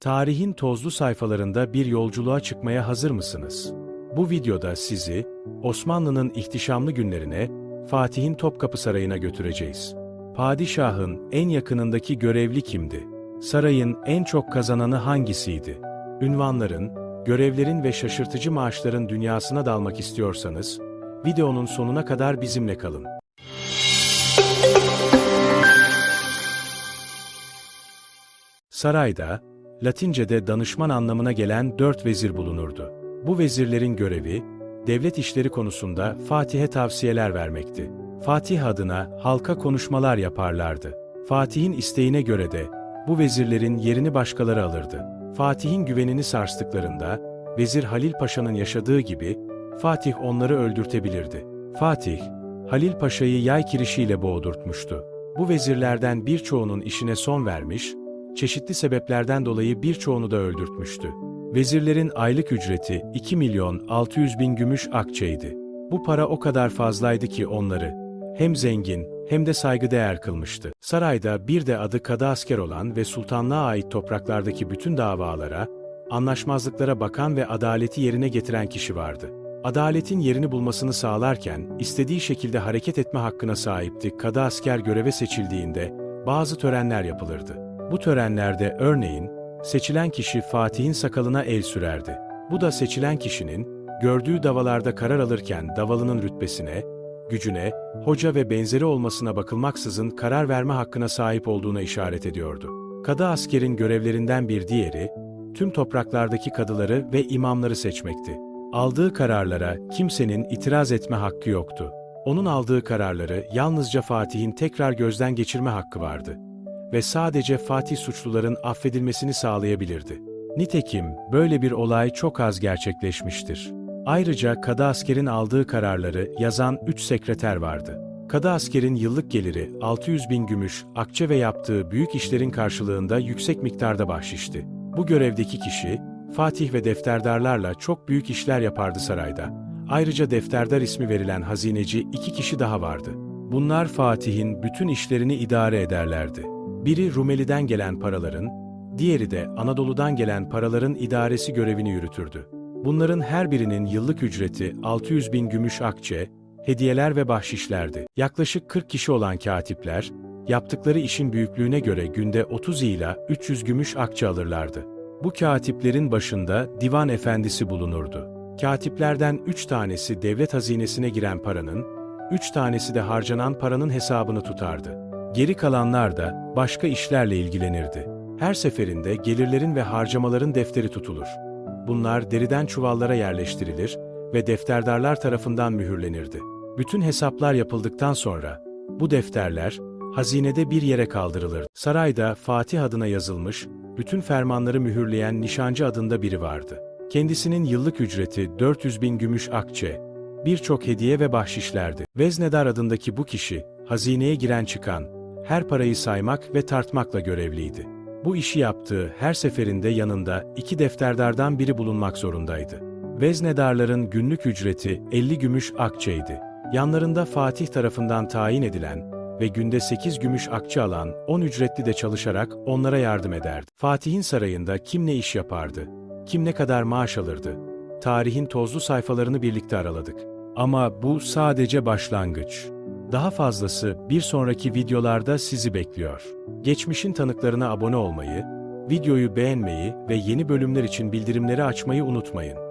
Tarihin tozlu sayfalarında bir yolculuğa çıkmaya hazır mısınız? Bu videoda sizi, Osmanlı'nın ihtişamlı günlerine, Fatih'in Topkapı Sarayı'na götüreceğiz. Padişahın en yakınındaki görevli kimdi? Sarayın en çok kazananı hangisiydi? Ünvanların, görevlerin ve şaşırtıcı maaşların dünyasına dalmak istiyorsanız, videonun sonuna kadar bizimle kalın. Sarayda, Latince'de danışman anlamına gelen dört vezir bulunurdu. Bu vezirlerin görevi, devlet işleri konusunda Fatih'e tavsiyeler vermekti. Fatih adına halka konuşmalar yaparlardı. Fatih'in isteğine göre de bu vezirlerin yerini başkaları alırdı. Fatih'in güvenini sarstıklarında, Vezir Halil Paşa'nın yaşadığı gibi, Fatih onları öldürtebilirdi. Fatih, Halil Paşa'yı yay kirişiyle boğdurtmuştu. Bu vezirlerden birçoğunun işine son vermiş, çeşitli sebeplerden dolayı birçoğunu da öldürtmüştü. Vezirlerin aylık ücreti 2 milyon 600 bin gümüş akçeydi. Bu para o kadar fazlaydı ki onları hem zengin hem de saygıdeğer kılmıştı. Sarayda bir de adı kadı asker olan ve sultanlığa ait topraklardaki bütün davalara, anlaşmazlıklara bakan ve adaleti yerine getiren kişi vardı. Adaletin yerini bulmasını sağlarken, istediği şekilde hareket etme hakkına sahipti. Kadı asker göreve seçildiğinde, bazı törenler yapılırdı. Bu törenlerde örneğin, seçilen kişi Fatih'in sakalına el sürerdi. Bu da seçilen kişinin, gördüğü davalarda karar alırken davalının rütbesine, gücüne, hoca ve benzeri olmasına bakılmaksızın karar verme hakkına sahip olduğuna işaret ediyordu. Kadı askerin görevlerinden bir diğeri, tüm topraklardaki kadıları ve imamları seçmekti. Aldığı kararlara kimsenin itiraz etme hakkı yoktu. Onun aldığı kararları yalnızca Fatih'in tekrar gözden geçirme hakkı vardı ve sadece Fatih suçluların affedilmesini sağlayabilirdi. Nitekim böyle bir olay çok az gerçekleşmiştir. Ayrıca kadı askerin aldığı kararları yazan 3 sekreter vardı. Kadı askerin yıllık geliri 600 bin gümüş, akçe ve yaptığı büyük işlerin karşılığında yüksek miktarda bahşişti. Bu görevdeki kişi, Fatih ve defterdarlarla çok büyük işler yapardı sarayda. Ayrıca defterdar ismi verilen hazineci iki kişi daha vardı. Bunlar Fatih'in bütün işlerini idare ederlerdi. Biri Rumeli'den gelen paraların, diğeri de Anadolu'dan gelen paraların idaresi görevini yürütürdü. Bunların her birinin yıllık ücreti 600 bin gümüş akçe, hediyeler ve bahşişlerdi. Yaklaşık 40 kişi olan katipler, yaptıkları işin büyüklüğüne göre günde 30 ila 300 gümüş akçe alırlardı. Bu katiplerin başında divan efendisi bulunurdu. Katiplerden 3 tanesi devlet hazinesine giren paranın, 3 tanesi de harcanan paranın hesabını tutardı. Geri kalanlar da başka işlerle ilgilenirdi. Her seferinde gelirlerin ve harcamaların defteri tutulur. Bunlar deriden çuvallara yerleştirilir ve defterdarlar tarafından mühürlenirdi. Bütün hesaplar yapıldıktan sonra bu defterler hazinede bir yere kaldırılır. Sarayda Fatih adına yazılmış, bütün fermanları mühürleyen nişancı adında biri vardı. Kendisinin yıllık ücreti 400 bin gümüş akçe, birçok hediye ve bahşişlerdi. Veznedar adındaki bu kişi, hazineye giren çıkan, her parayı saymak ve tartmakla görevliydi. Bu işi yaptığı her seferinde yanında iki defterdardan biri bulunmak zorundaydı. Veznedarların günlük ücreti 50 gümüş akçeydi. Yanlarında Fatih tarafından tayin edilen ve günde 8 gümüş akçe alan 10 ücretli de çalışarak onlara yardım ederdi. Fatih'in sarayında kim ne iş yapardı, kim ne kadar maaş alırdı, tarihin tozlu sayfalarını birlikte araladık. Ama bu sadece başlangıç. Daha fazlası bir sonraki videolarda sizi bekliyor. Geçmişin tanıklarına abone olmayı, videoyu beğenmeyi ve yeni bölümler için bildirimleri açmayı unutmayın.